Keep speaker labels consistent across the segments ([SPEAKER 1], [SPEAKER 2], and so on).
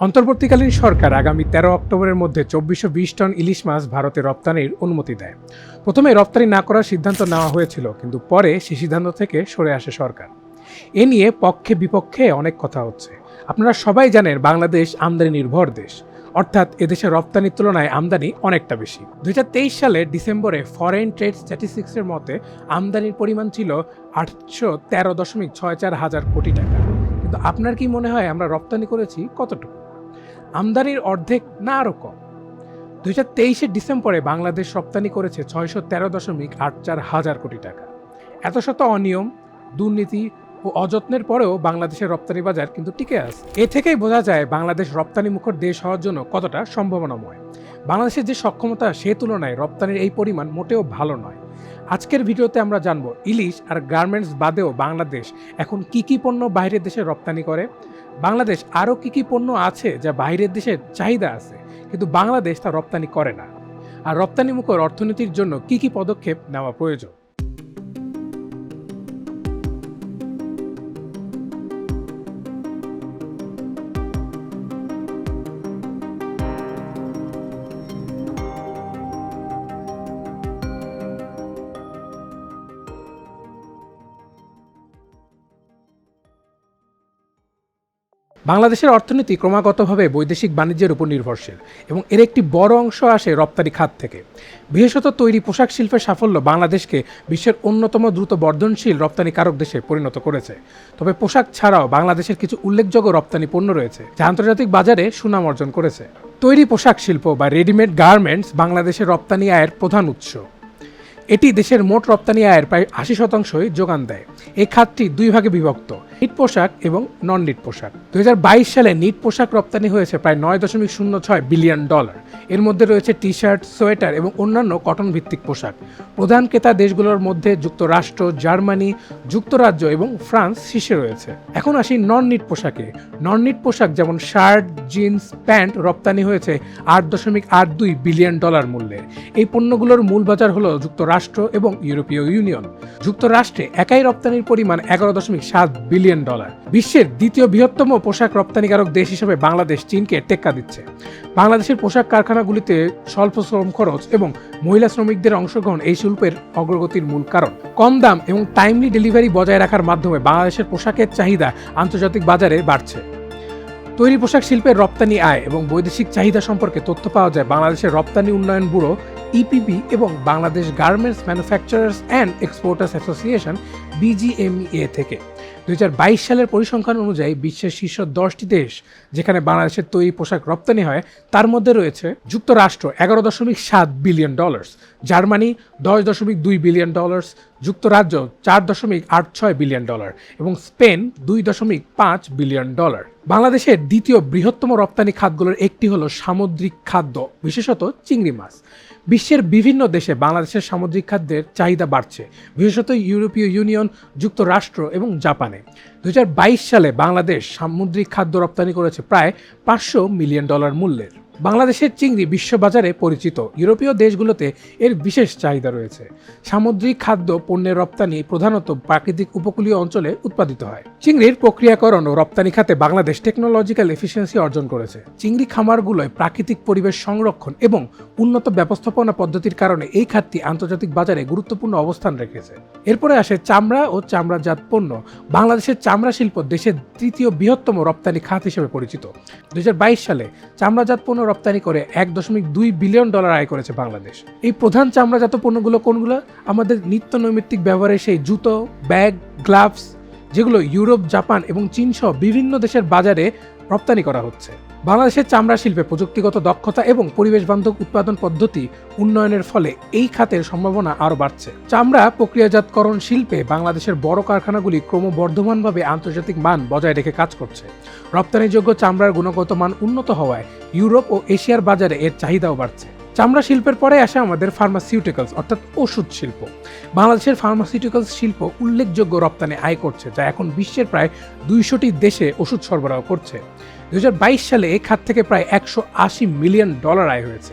[SPEAKER 1] অন্তর্বর্তীকালীন সরকার আগামী তেরো অক্টোবরের মধ্যে চব্বিশশো বিশ টন ইলিশ মাছ ভারতে রপ্তানির অনুমতি দেয়। প্রথমে রপ্তানি না করার সিদ্ধান্ত নেওয়া হয়েছিল, কিন্তু পরে সে সিদ্ধান্ত থেকে সরে আসে সরকার। এ নিয়ে পক্ষে বিপক্ষে অনেক কথা হচ্ছে। আপনারা সবাই জানেন বাংলাদেশ আমদানি নির্ভর দেশ। অর্থাৎ এদেশে রপ্তানির তুলনায় আমদানি অনেকটা বেশি। দুই সালের ডিসেম্বরে ফরেন ট্রেড স্ট্যাটিস্টিক্সের মতে আমদানির পরিমাণ ছিল আটশো তেরো দশমিক ছয় চার হাজার কোটি টাকা। কিন্তু আপনার কি মনে হয় আমরা রপ্তানি করেছি কতটুকু? আমদানির অর্ধেক না আরও কম। দুই হাজার তেইশে ডিসেম্বরে বাংলাদেশ রপ্তানি করেছে ছয়শো তেরো দশমিক আট চার হাজার কোটি টাকা। এত শত অনিয়ম, দুর্নীতি ও অযত্নের পরেও বাংলাদেশের রপ্তানি বাজার কিন্তু টিকে আছে। এ থেকেই বোঝা যায় বাংলাদেশ রপ্তানি মুখর দেশ হওয়ার জন্য কতটা সম্ভাবনাময়। বাংলাদেশের যে সক্ষমতা সে তুলনায় রপ্তানির এই পরিমাণ মোটেও ভালো নয়। আজকের ভিডিওতে আমরা জানব ইলিশ আর গার্মেন্টস বাদেও বাংলাদেশ এখন কি কি পণ্য বাইরের দেশে রপ্তানি করে বাংলাদেশ আরও কী কী পণ্য আছে যা বাইরের দেশের চাহিদা আছে, কিন্তু বাংলাদেশ তা রপ্তানি করে না? আর রপ্তানিমুখর অর্থনীতির জন্য কী কী পদক্ষেপ নেওয়া প্রয়োজন? বাংলাদেশের অর্থনীতি ক্রমাগতভাবে বৈদেশিক বাণিজ্যের উপর নির্ভরশীল এবং এর একটি বড় অংশ আসে রপ্তানি খাত থেকে। বিশেষত তৈরি পোশাক শিল্পের সাফল্য বাংলাদেশকে বিশ্বের অন্যতম দ্রুত বর্ধনশীল রপ্তানিকারক দেশে পরিণত করেছে। তবে পোশাক ছাড়াও বাংলাদেশের কিছু উল্লেখযোগ্য রপ্তানি পণ্য রয়েছে, যা আন্তর্জাতিক বাজারে সুনাম অর্জন করেছে। তৈরি পোশাক শিল্প বা রেডিমেড গার্মেন্টস বাংলাদেশের রপ্তানি আয়ের প্রধান উৎস। এটি দেশের মোট রপ্তানি আয়ের প্রায় আশি শতাংশই যোগান দেয়। এই খাতটি দুই ভাগে বিভক্ত, নিট পোশাক এবং নন নিট পোশাক। দুই হাজার বাইশ সালে নিট পোশাক রপ্তানি হয়েছে প্রায় নয় দশমিক শূন্য ছয় বিলিয়ন ডলার। এর মধ্যে রয়েছে টি শার্ট সোয়েটার এবং অন্যান্য কটন ভিত্তিক পোশাক। প্রধান ক্রেতা দেশগুলোর মধ্যে যুক্তরাষ্ট্র, জার্মানি, যুক্তরাজ্য এবং ফ্রান্স শীর্ষে রয়েছে। এখন আসি নন নিট পোশাকে। নন নিট পোশাক যেমন শার্ট, জিন্স, প্যান্ট রপ্তানি হয়েছে আট দশমিক আট দুই বিলিয়ন ডলার মূল্যের এই পণ্যগুলোর মূল বাজার হলো যুক্তরাষ্ট্র এবং ইউরোপীয় ইউনিয়ন। যুক্তরাষ্ট্রে একাই রপ্তানির পরিমাণ এগারো দশমিক সাত বিলিয়ন ডলার। বিশ্বের দ্বিতীয় বৃহত্তম পোশাক রপ্তানিকারক দেশ হিসেবে বাংলাদেশ চীনকে টেক্কা দিচ্ছে। বাংলাদেশের পোশাক কারখানাগুলিতে স্বল্প শ্রম খরচ এবং মহিলা শ্রমিকদের অংশগ্রহণ এই শিল্পের অগ্রগতির মূল কারণ। কম দাম এবং টাইমলি ডেলিভারি বজায় রাখার মাধ্যমে বাংলাদেশের পোশাকের চাহিদা আন্তর্জাতিক বাজারে বাড়ছে। তৈরি পোশাক শিল্পের রপ্তানি আয় এবং বৈদেশিক চাহিদা সম্পর্কে তথ্য পাওয়া যায় বাংলাদেশের রপ্তানি উন্নয়ন ব্যুরো ইপিবি এবং Bangladesh garments manufacturers and exporters association BGMEA থেকে। দুই হাজার বাইশ সালের পরিসংখ্যান অনুযায়ী বিশ্বের শীর্ষ দশটি দেশ যেখানে বাংলাদেশের তৈরি পোশাক রপ্তানি হয়, তার মধ্যে রয়েছে যুক্তরাষ্ট্র, এগারো দশমিক সাত বিলিয়ন ডলার্স জার্মানি দশ দশমিক দুই বিলিয়ন ডলার্স যুক্তরাজ্য চার দশমিক আট ছয় বিলিয়ন ডলার এবং স্পেন দুই দশমিক পাঁচ বিলিয়ন ডলার বাংলাদেশের দ্বিতীয় বৃহত্তম রপ্তানি খাতগুলোর একটি হলো সামুদ্রিক খাদ্য, বিশেষত চিংড়ি মাছ। বিশ্বের বিভিন্ন দেশে বাংলাদেশের সামুদ্রিক খাদ্যের চাহিদা বাড়ছে, বিশেষত ইউরোপীয় ইউনিয়ন, যুক্তরাষ্ট্র এবং জাপানে। দু হাজার বাইশ সালে বাংলাদেশ সামুদ্রিক খাদ্য রপ্তানি করেছে প্রায় পাঁচশো মিলিয়ন ডলার মূল্যের। বাংলাদেশের চিংড়ি বিশ্ববাজারে পরিচিত। ইউরোপীয় দেশগুলোতে এর বিশেষ চাহিদা রয়েছে। সামুদ্রিক খাদ্য পণ্যের রপ্তানি প্রধানত প্রাকৃতিক উপকূলীয় অঞ্চলে উৎপাদিত হয়। চিংড়ির প্রক্রিয়াকরণ ও রপ্তানি খাতে বাংলাদেশ টেকনোলজিক্যাল এফিসিয়েন্সি অর্জন করেছে। চিংড়ি খামারগুলোয় প্রাকৃতিক পরিবেশ সংরক্ষণ এবং উন্নত ব্যবস্থাপনা পদ্ধতির কারণে এই খাতটি আন্তর্জাতিক বাজারে গুরুত্বপূর্ণ অবস্থান রেখেছে। এরপরে আসে চামড়া ও চামড়াজাত পণ্য। বাংলাদেশের চামড়া শিল্প দেশের তৃতীয় বৃহত্তম রপ্তানি খাত হিসেবে পরিচিত। দুই হাজার বাইশ সালে চামড়াজাত পণ্য রপ্তানি করে এক দশমিক দুই বিলিয়ন ডলার আয় করেছে বাংলাদেশ। এই প্রধান চামড়াজাত পণ্যগুলো কোনগুলো? আমাদের নিত্য নৈমিত্তিক ব্যবহারে সেই জুতো, ব্যাগ, গ্লাভস, যেগুলো ইউরোপ, জাপান এবং চীন সহ বিভিন্ন দেশের বাজারে রপ্তানি করা হচ্ছে। বাংলাদেশের চামড়া শিল্পে প্রযুক্তিগত দক্ষতা এবং পরিবেশ বান্ধব উৎপাদন পদ্ধতি উন্নয়নের ফলে এই খাতের সম্ভাবনা আরও বাড়ছে। চামড়া প্রক্রিয়াজাতকরণ শিল্পে বাংলাদেশের বড় কারখানাগুলি ক্রমবর্ধমানভাবে আন্তর্জাতিক মান বজায় রেখে কাজ করছে। রপ্তানিযোগ্য চামড়ার গুণগত মান উন্নত হওয়ায় ইউরোপ ও এশিয়ার বাজারে এর চাহিদাও বাড়ছে। চামড়া শিল্পের পরে আসে আমাদের ফার্মাসিউটিক্যালস অর্থাৎ ওষুধ শিল্প। বাংলাদেশের ফার্মাসিউটিক্যালস শিল্প উল্লেখযোগ্য রপ্তানি আয় করছে, যা এখন বিশ্বের প্রায় দুইশোটি দেশে ওষুধ সরবরাহ করছে। দু হাজার বাইশ সালে এ খাত থেকে প্রায় একশো আশি মিলিয়ন ডলার আয় হয়েছে।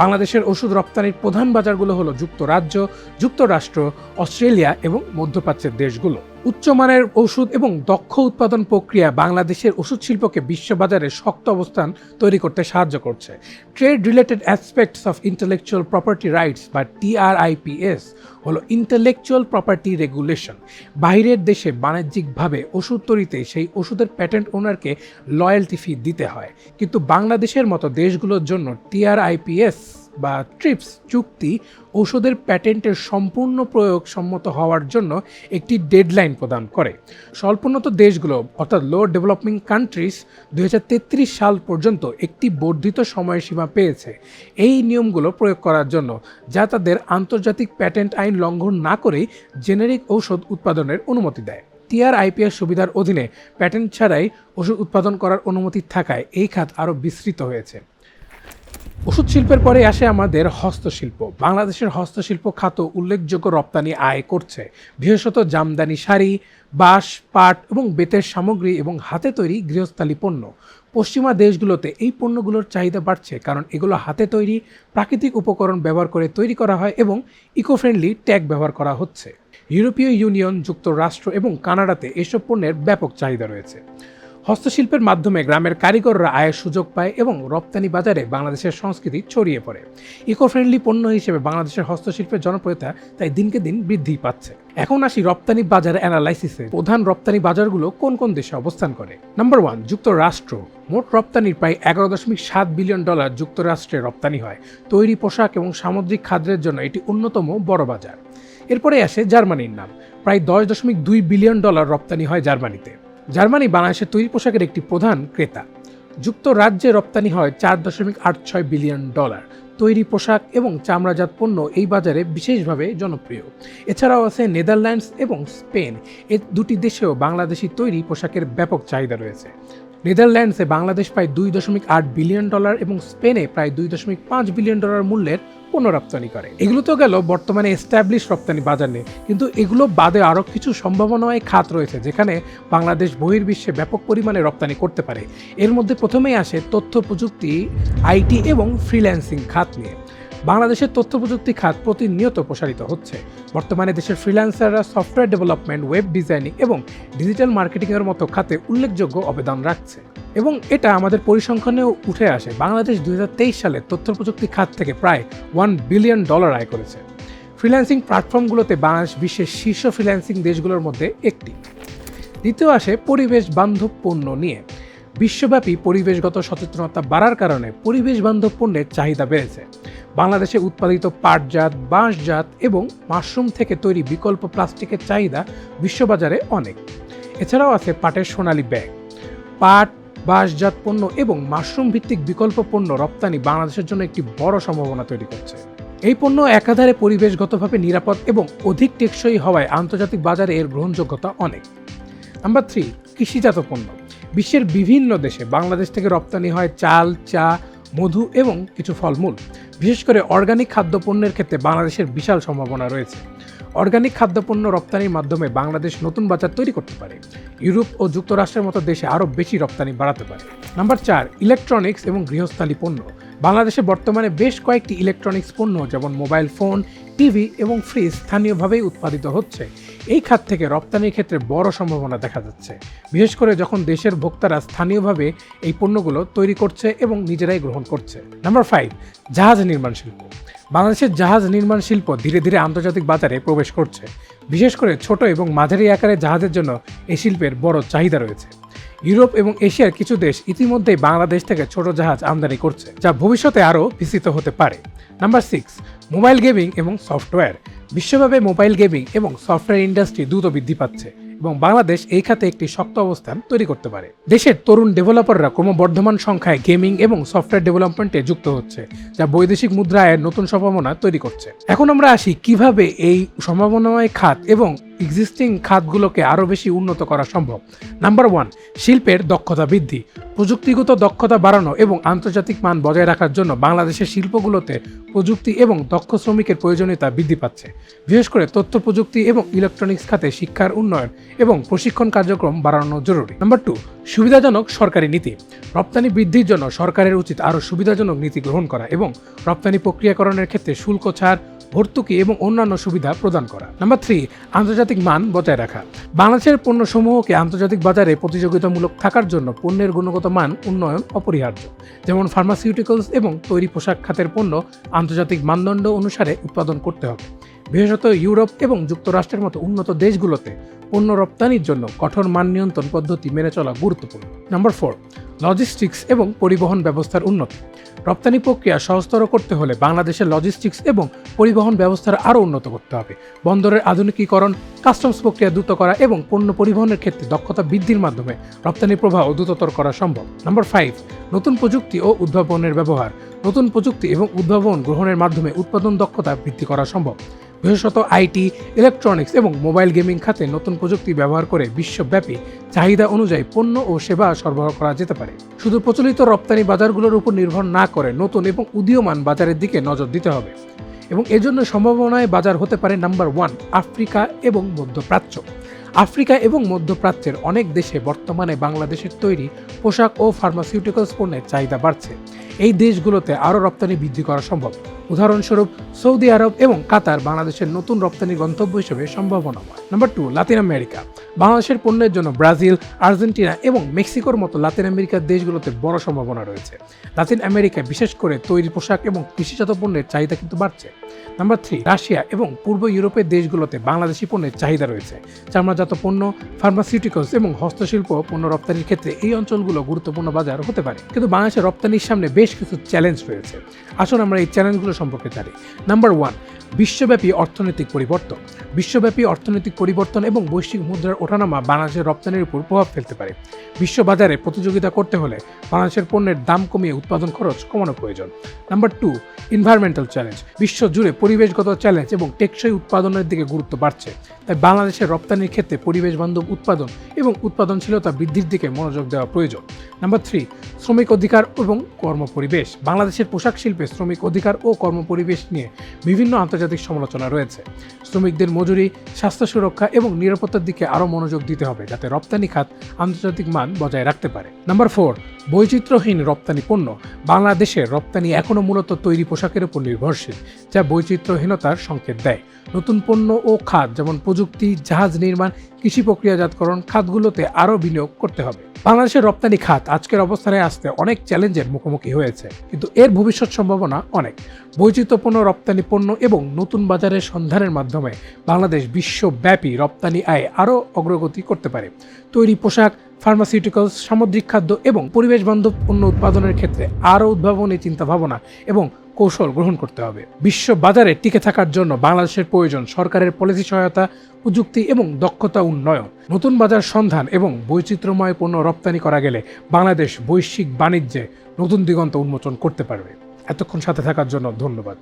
[SPEAKER 1] বাংলাদেশের ওষুধ রপ্তানির প্রধান বাজারগুলো হলো যুক্তরাজ্য, যুক্তরাষ্ট্র, অস্ট্রেলিয়া এবং মধ্যপ্রাচ্যের দেশগুলো। উচ্চমানের ওষুধ এবং দক্ষ উৎপাদন প্রক্রিয়া বাংলাদেশের ওষুধ শিল্পকে বিশ্ববাজারে শক্ত অবস্থান তৈরি করতে সাহায্য করছে। Trade related aspects of intellectual property rights বা টিআরআইপিএস হলো ইন্টেলেকচুয়াল প্রপার্টি রেগুলেশন বাইরের দেশে বাণিজ্যিকভাবে ওষুধ তৈরিতে সেই ওষুধের প্যাটেন্ট ওনারকে লয়্যালটি ফি দিতে হয়। কিন্তু বাংলাদেশের মতো দেশগুলোর জন্য টিআরআইপিএস বা ট্রিপস চুক্তি ঔষধের প্যাটেন্টের সম্পূর্ণ প্রয়োগ সম্মত হওয়ার জন্য একটি ডেডলাইন প্রদান করে। স্বল্পোন্নত দেশগুলো, অর্থাৎ লো ডেভেলপিং কান্ট্রিজ দুই হাজার তেত্রিশ সাল পর্যন্ত একটি বর্ধিত সময়সীমা পেয়েছে। এই নিয়মগুলো প্রয়োগ করার জন্য, যা তাদের আন্তর্জাতিক প্যাটেন্ট আইন লঙ্ঘন না করেই জেনেরিক ঔষধ উৎপাদনের অনুমতি দেয়। টিআর আইপিএস সুবিধার অধীনে প্যাটেন্ট ছাড়াই ওষুধ উৎপাদন করার অনুমতি থাকায় এই খাত আরও বিস্তৃত হয়েছে। ওষুধ শিল্পের পরে আসে আমাদের হস্তশিল্প। বাংলাদেশের হস্তশিল্প খাত উল্লেখযোগ্য রপ্তানি আয় করছে। বিশেষত জামদানি শাড়ি, বাঁশ, পাট এবং বেতের সামগ্রী এবং হাতে তৈরি গৃহস্থালী পণ্য। পশ্চিমা দেশগুলোতে এই পণ্যগুলোর চাহিদা বাড়ছে কারণ এগুলো হাতে তৈরি, প্রাকৃতিক উপকরণ ব্যবহার করে তৈরি করা হয় এবং ইকো ফ্রেন্ডলি ট্যাগ ব্যবহার করা হচ্ছে। ইউরোপীয় ইউনিয়ন, যুক্তরাষ্ট্র এবং কানাডাতে এসব পণ্যের ব্যাপক চাহিদা রয়েছে। হস্তশিল্পের মাধ্যমে গ্রামের কারিগররা আয়ের সুযোগ পায় এবং রপ্তানি বাজারে বাংলাদেশের সংস্কৃতি ছড়িয়ে পড়ে। ইকো ফ্রেন্ডলি পণ্য হিসেবে বাংলাদেশের হস্তশিল্পের জনপ্রিয়তা তাই দিনকে দিন বৃদ্ধি পাচ্ছে। এখন আসি রপ্তানি বাজার অ্যানালাইসিসে প্রধান রপ্তানি বাজারগুলো কোন কোন দেশে অবস্থান করে? নাম্বার ওয়ান যুক্তরাষ্ট্র। মোট রপ্তানির প্রায় এগারো দশমিক সাত বিলিয়ন ডলার যুক্তরাষ্ট্রে রপ্তানি হয়। তৈরি পোশাক এবং সামুদ্রিক খাদ্যের জন্য এটি অন্যতম বড় বাজার। এরপরে আসে জার্মানির নাম। প্রায় দশ দশমিক দুই বিলিয়ন ডলার রপ্তানি হয় জার্মানিতে। জার্মানি, বাংলাদেশের তৈরি পোশাকের একটি প্রধান ক্রেতা। যুক্তরাজ্যে রপ্তানি হয় চার দশমিক আট ছয় বিলিয়ন ডলার। তৈরি পোশাক এবং চামড়াজাত পণ্য এই বাজারে বিশেষভাবে জনপ্রিয়। এছাড়াও আছে নেদারল্যান্ডস এবং স্পেন। এ দুটি দেশেও বাংলাদেশি তৈরি পোশাকের ব্যাপক চাহিদা রয়েছে। নেদারল্যান্ডসে বাংলাদেশ প্রায় দুই দশমিক আট বিলিয়ন ডলার এবং স্পেনে প্রায় দুই দশমিক পাঁচ বিলিয়ন ডলার মূল্যের পণ্য রপ্তানি করে। এগুলো তো গেল বর্তমানে এস্টাবলিশ রপ্তানি বাজার নেই কিন্তু এগুলো বাদে আরও কিছু সম্ভাবনায় খাত রয়েছে, যেখানে বাংলাদেশ বহির্বিশ্বে ব্যাপক পরিমাণে রপ্তানি করতে পারে। এর মধ্যে প্রথমেই আসে তথ্য প্রযুক্তি, আইটি এবং ফ্রিল্যান্সিং খাত নিয়ে। বাংলাদেশের তথ্য প্রযুক্তি খাত প্রতিনিয়ত প্রসারিত হচ্ছে। বর্তমানে দেশের ফ্রিল্যান্সাররা সফটওয়্যার ডেভেলপমেন্ট ওয়েব ডিজাইনিং এবং ডিজিটাল মার্কেটিংয়ের মতো খাতে উল্লেখযোগ্য অবদান রাখছে। এবং এটা আমাদের পরিসংখ্যানেও উঠে আসে। বাংলাদেশ দু হাজার তেইশ সালে তথ্য প্রযুক্তি খাত থেকে প্রায় ওয়ান বিলিয়ন ডলার আয় করেছে। ফ্রিল্যান্সিং প্ল্যাটফর্মগুলোতে বাংলাদেশ বিশ্বের শীর্ষ ফ্রিল্যান্সিং দেশগুলোর মধ্যে একটি। দ্বিতীয় আসে পরিবেশ বান্ধব পণ্য নিয়ে। বিশ্বব্যাপী পরিবেশগত সচেতনতা বাড়ার কারণে পরিবেশ বান্ধব পণ্যের চাহিদা বেড়েছে। বাংলাদেশে উৎপাদিত পাটজাত, বাঁশজাত এবং মাশরুম থেকে তৈরি বিকল্প প্লাস্টিকের চাহিদা বিশ্ববাজারে অনেক। এছাড়াও আছে পাটের সোনালী ব্যাগ। পাট, বাঁশজাত পণ্য এবং মাশরুম ভিত্তিক বিকল্প পণ্য রপ্তানি বাংলাদেশের জন্য একটি বড় সম্ভাবনা তৈরি করছে। এই পণ্য একাধারে পরিবেশগতভাবে নিরাপদ এবং অধিক টেকসই হওয়ায় আন্তর্জাতিক বাজারে এর গ্রহণযোগ্যতা অনেক। নাম্বার থ্রি, কৃষিজাত পণ্য। বিশ্বের বিভিন্ন দেশে বাংলাদেশ থেকে রপ্তানি হয় চাল, চা, মধু এবং কিছু ফলমূল। বিশেষ করে অর্গানিক খাদ্যপণ্যের ক্ষেত্রে বাংলাদেশের বিশাল সম্ভাবনা রয়েছে। অর্গানিক খাদ্যপণ্য রপ্তানির মাধ্যমে বাংলাদেশ নতুন বাজার তৈরি করতে পারে। ইউরোপ ও যুক্তরাষ্ট্রের মতো দেশে আরও বেশি রপ্তানি বাড়াতে পারে। নাম্বার চার ইলেকট্রনিক্স এবং গৃহস্থালী পণ্য। বাংলাদেশে বর্তমানে বেশ কয়েকটি ইলেকট্রনিক্স পণ্য, যেমন মোবাইল ফোন টিভি এবং ফ্রিজ স্থানীয়ভাবেই উৎপাদিত হচ্ছে। এই খাত থেকে রপ্তানির ক্ষেত্রে বড় সম্ভাবনা দেখা যাচ্ছে। বিশেষ করে যখন দেশের ভোক্তারা স্থানীয়ভাবে এই পণ্যগুলো তৈরি করছে এবং নিজেরাই গ্রহণ করছে। নাম্বার ফাইভ জাহাজ নির্মাণ শিল্প। বাংলাদেশের জাহাজ নির্মাণ শিল্প ধীরে ধীরে আন্তর্জাতিক বাজারে প্রবেশ করছে। বিশেষ করে ছোট এবং মাঝারি আকারের জাহাজের জন্য এই শিল্পের বড় চাহিদা রয়েছে। ইউরোপ এবং এশিয়ার কিছু দেশ ইতিমধ্যেই বাংলাদেশ থেকে ছোট জাহাজ আমদানি করছে, যা ভবিষ্যতে আরও বিস্তৃত হতে পারে। নাম্বার সিক্স মোবাইল গেমিং এবং সফটওয়্যার। বিশ্বভাবে মোবাইল গেমিং এবং সফটওয়্যার ইন্ডাস্ট্রি দ্রুত বৃদ্ধি পাচ্ছে এবং বাংলাদেশ এই খাতে একটি শক্ত অবস্থান তৈরি করতে পারে। দেশের তরুণ ডেভেলপাররা ক্রমবর্ধমান সংখ্যায় গেমিং এবং সফটওয়্যার ডেভেলপমেন্টে যুক্ত হচ্ছে, যা বৈদেশিক মুদ্রা আয়ের নতুন সম্ভাবনা তৈরি করছে। এখন আমরা আসি কীভাবে এই সম্ভাবনাময় খাত এবং এক্সিস্টিং খাতগুলোকে আরও বেশি উন্নত করা সম্ভব। নাম্বার ওয়ান শিল্পের দক্ষতা বৃদ্ধি। প্রযুক্তিগত দক্ষতা বাড়ানো এবং আন্তর্জাতিক মান বজায় রাখার জন্য বাংলাদেশের শিল্পগুলোতে প্রযুক্তি এবং দক্ষ শ্রমিকের প্রয়োজনীয়তা বৃদ্ধি পাচ্ছে। বিশেষ করে তথ্য প্রযুক্তি এবং ইলেকট্রনিক্স খাতে শিক্ষার উন্নয়ন এবং প্রশিক্ষণ কার্যক্রম বাড়ানো জরুরি। নাম্বার টু সুবিধাজনক সরকারি নীতি। রপ্তানি বৃদ্ধির জন্য সরকারের উচিত আরও সুবিধাজনক নীতি গ্রহণ করা এবং রপ্তানি প্রক্রিয়াকরণের ক্ষেত্রে শুল্ক ছাড় ভর্তুকি এবং অন্যান্য সুবিধা প্রদান করা। নাম্বার থ্রি, আন্তর্জাতিক মান বজায় রাখা। বাংলাদেশের পণ্যসমূহকে আন্তর্জাতিক বাজারে প্রতিযোগিতামূলক থাকার জন্য পণ্যের গুণগত মান উন্নয়ন অপরিহার্য। যেমন ফার্মাসিউটিক্যালস এবং তৈরি পোশাক খাতের পণ্য আন্তর্জাতিক মানদণ্ড অনুসারে উৎপাদন করতে হবে। বিশেষত ইউরোপ এবং যুক্তরাষ্ট্রের মতো উন্নত দেশগুলোতে পণ্য রপ্তানির জন্য কঠোর মান নিয়ন্ত্রণ পদ্ধতি মেনে চলা গুরুত্বপূর্ণ। নাম্বার ফোর লজিস্টিক্স এবং পরিবহন ব্যবস্থার উন্নতি। রপ্তানি প্রক্রিয়া সহজতর করতে হলে বাংলাদেশের লজিস্টিক্স এবং পরিবহন ব্যবস্থার আরও উন্নত করতে হবে। বন্দরের আধুনিকীকরণ কাস্টমস প্রক্রিয়া দ্রুত করা এবং পণ্য পরিবহনের ক্ষেত্রে দক্ষতা বৃদ্ধির মাধ্যমে রপ্তানি প্রবাহ দ্রুততর করা সম্ভব। নম্বর ফাইভ নতুন প্রযুক্তি ও উদ্ভাবনের ব্যবহার। নতুন প্রযুক্তি এবং উদ্ভাবন গ্রহণের মাধ্যমে উৎপাদন দক্ষতা বৃদ্ধি করা সম্ভব। বিশেষত আইটি ইলেকট্রনিক্স এবং মোবাইল গেমিং খাতে নতুন প্রযুক্তি ব্যবহার করে বিশ্বব্যাপী চাহিদা অনুযায়ী পণ্য ও সেবা সরবরাহ করা যেতে পারে। শুধু প্রচলিত রপ্তানি বাজারগুলোর উপর নির্ভর না করে নতুন এবং উদীয়মান বাজারের দিকে নজর দিতে হবে এবং এজন্য সম্ভাবনায় বাজার হতে পারে নাম্বার ওয়ান আফ্রিকা এবং মধ্যপ্রাচ্য। আফ্রিকা এবং মধ্যপ্রাচ্যের অনেক দেশে বর্তমানে বাংলাদেশের তৈরি পোশাক ও ফার্মাসিউটিক্যালস পণ্যের চাহিদা বাড়ছে। এই দেশগুলোতে আরও রপ্তানি বৃদ্ধি করা সম্ভব। উদাহরণস্বরূপ, সৌদি আরব এবং কাতার বাংলাদেশের নতুন রপ্তানি গন্তব্য হিসেবে সম্ভাবনাময় নাম্বার টু, লাতিন আমেরিকা। বাংলাদেশের পণ্যের জন্য ব্রাজিল, আর্জেন্টিনা এবং মেক্সিকোর মতো লাতিন আমেরিকার দেশগুলোতে বড় সম্ভাবনা রয়েছে। লাতিন আমেরিকায় বিশেষ করে তৈরি পোশাক এবং কৃষিজাত পণ্যের চাহিদা কিন্তু বাড়ছে। নাম্বার থ্রি, রাশিয়া এবং পূর্ব ইউরোপের দেশগুলোতে বাংলাদেশি পণ্যের চাহিদা রয়েছে। চামড়াজাত পণ্য, ফার্মাসিউটিক্যালস এবং হস্তশিল্প পণ্য রপ্তানির ক্ষেত্রে এই অঞ্চলগুলো গুরুত্বপূর্ণ বাজার হতে পারে। কিন্তু বাংলাদেশের রপ্তানির সামনে বেশ কিছু চ্যালেঞ্জ রয়েছে। আসুন আমরা এই চ্যালেঞ্জগুলো সম্পর্কে জানি। নাম্বার ওয়ান বিশ্বব্যাপী অর্থনৈতিক পরিবর্তন। বিশ্বব্যাপী অর্থনৈতিক পরিবর্তন এবং বৈশ্বিক মুদ্রার ওঠানামা বাংলাদেশের রপ্তানির উপর প্রভাব ফেলতে পারে। বিশ্ব বাজারে প্রতিযোগিতা করতে হলে বাংলাদেশের পণ্যের দাম কমিয়ে উৎপাদন খরচ কমানো প্রয়োজন। নাম্বার টু এনভায়রনমেন্টাল চ্যালেঞ্জ বিশ্ব জুড়ে পরিবেশগত চ্যালেঞ্জ এবং টেকসই উৎপাদনের দিকে গুরুত্ব বাড়ছে। তাই বাংলাদেশের রপ্তানির ক্ষেত্রে পরিবেশ বান্ধব উৎপাদন এবং উৎপাদনশীলতা বৃদ্ধির দিকে মনোযোগ দেওয়া প্রয়োজন। নাম্বার থ্রি, শ্রমিক অধিকার এবং কর্মপরিবেশ। বাংলাদেশের পোশাক শিল্পে শ্রমিক অধিকার ও কর্মপরিবেশ নিয়ে বিভিন্ন আন্তর্জাতিক সমালোচনা রয়েছে। শ্রমিকদের মজুরি, স্বাস্থ্য সুরক্ষা এবং নিরাপত্তার দিকে আরও মনোযোগ দিতে হবে যাতে রপ্তানি খাত আন্তর্জাতিক মান বজায় রাখতে পারে। নাম্বার ফোর বৈচিত্র্যহীন রপ্তানি পণ্য বাংলাদেশের রপ্তানি এখনও মূলত তৈরি পোশাকের উপর নির্ভরশীল, যা বৈচিত্র্যহীনতার সংকেত দেয়। নতুন পণ্য ও খাত যেমন প্রযুক্তি, জাহাজ নির্মাণ, কৃষি প্রক্রিয়াজাতকরণ খাতগুলোতে আরও বিনিয়োগ করতে হবে। বাংলাদেশের রপ্তানি খাত আজকের অবস্থানে আসতে অনেক চ্যালেঞ্জের মুখোমুখি হয়েছে, কিন্তু এর ভবিষ্যৎ সম্ভাবনা অনেক। বৈচিত্র্যপূর্ণ রপ্তানি পণ্য এবং নতুন বাজারের সন্ধানের মাধ্যমে বাংলাদেশ বিশ্বব্যাপী রপ্তানি আয় আরও অগ্রগতি করতে পারে। তৈরি পোশাক ফার্মাসিউটিক্যালস সামুদ্রিক খাদ্য এবং পরিবেশ বান্ধব পণ্য উৎপাদনের ক্ষেত্রে আরও উদ্ভাবনী চিন্তাভাবনা এবং কৌশল গ্রহণ করতে হবে। বিশ্ব বাজারে টিকে থাকার জন্য বাংলাদেশের প্রয়োজন সরকারের পলিসি সহায়তা, প্রযুক্তি এবং দক্ষতা উন্নয়ন। নতুন বাজার সন্ধান এবং বৈচিত্র্যময় পণ্য রপ্তানি করা গেলে বাংলাদেশ বৈশ্বিক বাণিজ্যে নতুন দিগন্ত উন্মোচন করতে পারবে। এতক্ষণ সাথে থাকার জন্য ধন্যবাদ।